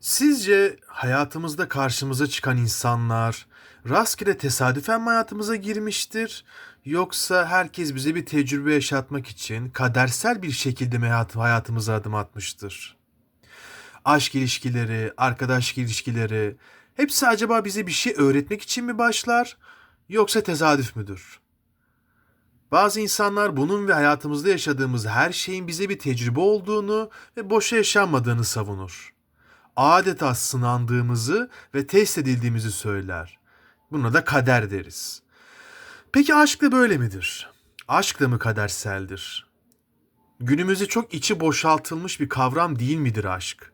Sizce hayatımızda karşımıza çıkan insanlar rastgele tesadüfen mi hayatımıza girmiştir? Yoksa herkes bize bir tecrübe yaşatmak için kadersel bir şekilde mi hayat- hayatımıza adım atmıştır? Aşk ilişkileri, arkadaşlık ilişkileri hepsi acaba bize bir şey öğretmek için mi başlar? Yoksa tesadüf müdür? Bazı insanlar bunun ve hayatımızda yaşadığımız her şeyin bize bir tecrübe olduğunu ve boşa yaşanmadığını savunur adeta sınandığımızı ve test edildiğimizi söyler. Buna da kader deriz. Peki aşk da böyle midir? Aşk da mı kaderseldir? Günümüzde çok içi boşaltılmış bir kavram değil midir aşk?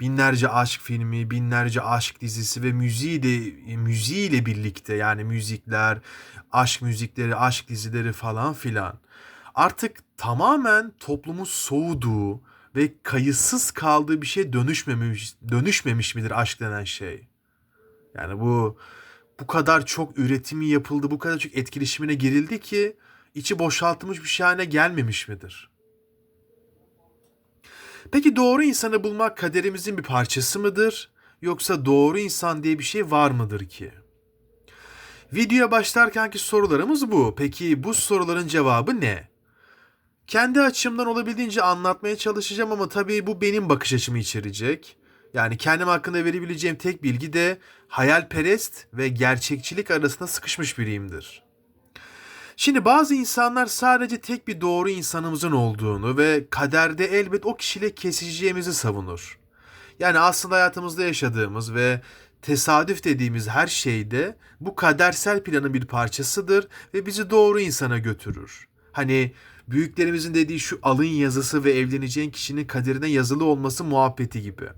Binlerce aşk filmi, binlerce aşk dizisi ve müziği de müziğiyle birlikte yani müzikler, aşk müzikleri, aşk dizileri falan filan. Artık tamamen toplumun soğuduğu ve kayıtsız kaldığı bir şey dönüşmemiş dönüşmemiş midir aşk denen şey? Yani bu bu kadar çok üretimi yapıldı, bu kadar çok etkileşimine girildi ki içi boşaltılmış bir şey gelmemiş midir? Peki doğru insanı bulmak kaderimizin bir parçası mıdır? Yoksa doğru insan diye bir şey var mıdır ki? Videoya başlarkenki sorularımız bu. Peki bu soruların cevabı ne? Kendi açımdan olabildiğince anlatmaya çalışacağım ama tabii bu benim bakış açımı içerecek. Yani kendim hakkında verebileceğim tek bilgi de hayalperest ve gerçekçilik arasında sıkışmış biriyimdir. Şimdi bazı insanlar sadece tek bir doğru insanımızın olduğunu ve kaderde elbet o kişiyle kesişeceğimizi savunur. Yani aslında hayatımızda yaşadığımız ve tesadüf dediğimiz her şeyde bu kadersel planın bir parçasıdır ve bizi doğru insana götürür. Hani büyüklerimizin dediği şu alın yazısı ve evleneceğin kişinin kaderine yazılı olması muhabbeti gibi.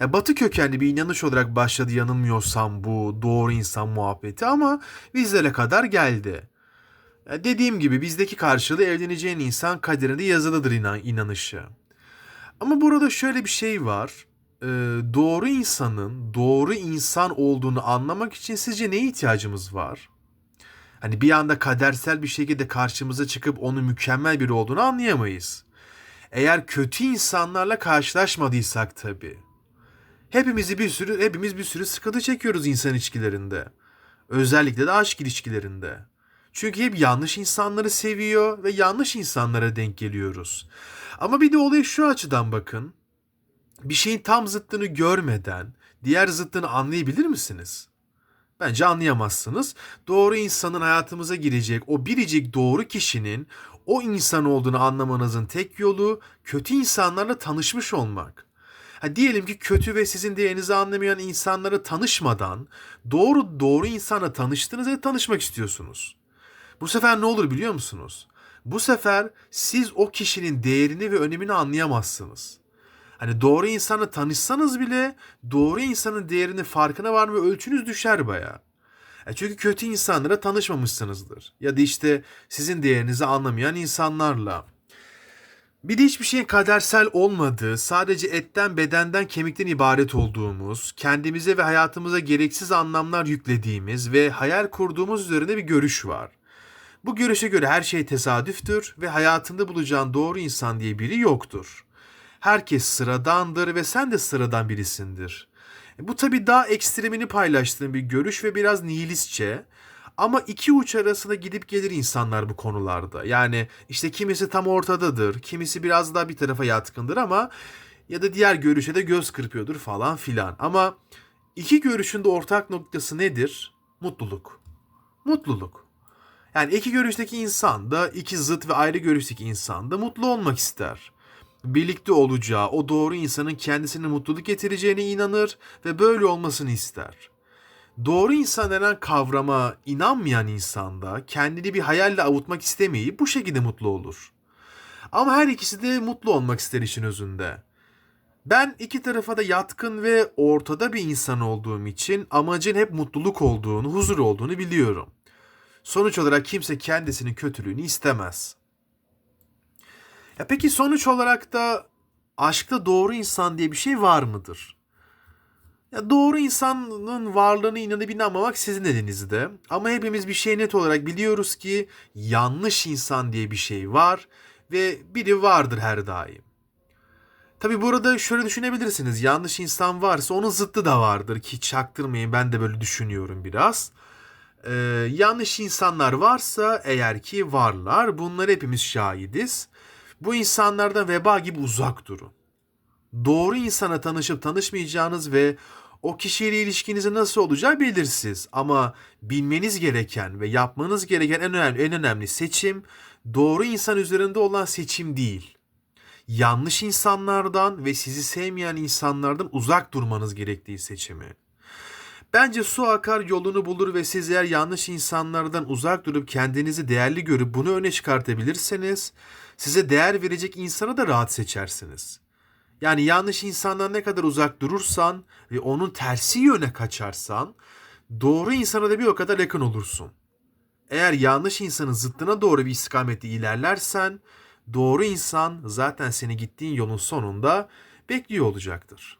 Ya batı kökenli bir inanış olarak başladı yanılmıyorsam bu doğru insan muhabbeti ama bizlere kadar geldi. Ya dediğim gibi bizdeki karşılığı evleneceğin insan kaderinde yazılıdır inan inanışı. Ama burada şöyle bir şey var. Ee, doğru insanın doğru insan olduğunu anlamak için sizce neye ihtiyacımız var? Hani bir anda kadersel bir şekilde karşımıza çıkıp onun mükemmel biri olduğunu anlayamayız. Eğer kötü insanlarla karşılaşmadıysak tabii. Hepimizi bir sürü hepimiz bir sürü sıkıntı çekiyoruz insan ilişkilerinde. Özellikle de aşk ilişkilerinde. Çünkü hep yanlış insanları seviyor ve yanlış insanlara denk geliyoruz. Ama bir de olaya şu açıdan bakın. Bir şeyin tam zıttını görmeden diğer zıttını anlayabilir misiniz? Bence anlayamazsınız. Doğru insanın hayatımıza girecek o biricik doğru kişinin o insan olduğunu anlamanızın tek yolu kötü insanlarla tanışmış olmak. Ha, diyelim ki kötü ve sizin değerinizi anlamayan insanlara tanışmadan doğru doğru insana tanıştınız ve tanışmak istiyorsunuz. Bu sefer ne olur biliyor musunuz? Bu sefer siz o kişinin değerini ve önemini anlayamazsınız. Hani doğru insanla tanışsanız bile doğru insanın değerini farkına var ve ölçünüz düşer baya. E çünkü kötü insanlara tanışmamışsınızdır. Ya da işte sizin değerinizi anlamayan insanlarla. Bir de hiçbir şeyin kadersel olmadığı, sadece etten, bedenden, kemikten ibaret olduğumuz, kendimize ve hayatımıza gereksiz anlamlar yüklediğimiz ve hayal kurduğumuz üzerine bir görüş var. Bu görüşe göre her şey tesadüftür ve hayatında bulacağın doğru insan diye biri yoktur. Herkes sıradandır ve sen de sıradan birisindir. E, Bu tabii daha ekstremini paylaştığım bir görüş ve biraz nihilistçe. Ama iki uç arasında gidip gelir insanlar bu konularda. Yani işte kimisi tam ortadadır, kimisi biraz daha bir tarafa yatkındır ama ya da diğer görüşe de göz kırpıyordur falan filan. Ama iki görüşün de ortak noktası nedir? Mutluluk. Mutluluk. Yani iki görüşteki insan da iki zıt ve ayrı görüşteki insan da mutlu olmak ister. Birlikte olacağı, o doğru insanın kendisine mutluluk getireceğine inanır ve böyle olmasını ister. Doğru insan denen kavrama inanmayan insan da kendini bir hayalle avutmak istemeyip bu şekilde mutlu olur. Ama her ikisi de mutlu olmak ister işin özünde. Ben iki tarafa da yatkın ve ortada bir insan olduğum için amacın hep mutluluk olduğunu, huzur olduğunu biliyorum. Sonuç olarak kimse kendisinin kötülüğünü istemez. Ya peki sonuç olarak da aşkta doğru insan diye bir şey var mıdır? Ya doğru insanın varlığına inanıp inanmamak sizin elinizde. Ama hepimiz bir şey net olarak biliyoruz ki yanlış insan diye bir şey var ve biri vardır her daim. Tabi burada şöyle düşünebilirsiniz. Yanlış insan varsa onun zıttı da vardır ki çaktırmayın ben de böyle düşünüyorum biraz. Ee, yanlış insanlar varsa eğer ki varlar bunlar hepimiz şahidiz. Bu insanlardan veba gibi uzak durun. Doğru insana tanışıp tanışmayacağınız ve o kişiyle ilişkinizin nasıl olacağı belirsiz. Ama bilmeniz gereken ve yapmanız gereken en önemli, en önemli seçim doğru insan üzerinde olan seçim değil. Yanlış insanlardan ve sizi sevmeyen insanlardan uzak durmanız gerektiği seçimi. Bence su akar yolunu bulur ve siz eğer yanlış insanlardan uzak durup kendinizi değerli görüp bunu öne çıkartabilirseniz size değer verecek insanı da rahat seçersiniz. Yani yanlış insandan ne kadar uzak durursan ve onun tersi yöne kaçarsan doğru insana da bir o kadar yakın olursun. Eğer yanlış insanın zıttına doğru bir istikamette ilerlersen doğru insan zaten seni gittiğin yolun sonunda bekliyor olacaktır.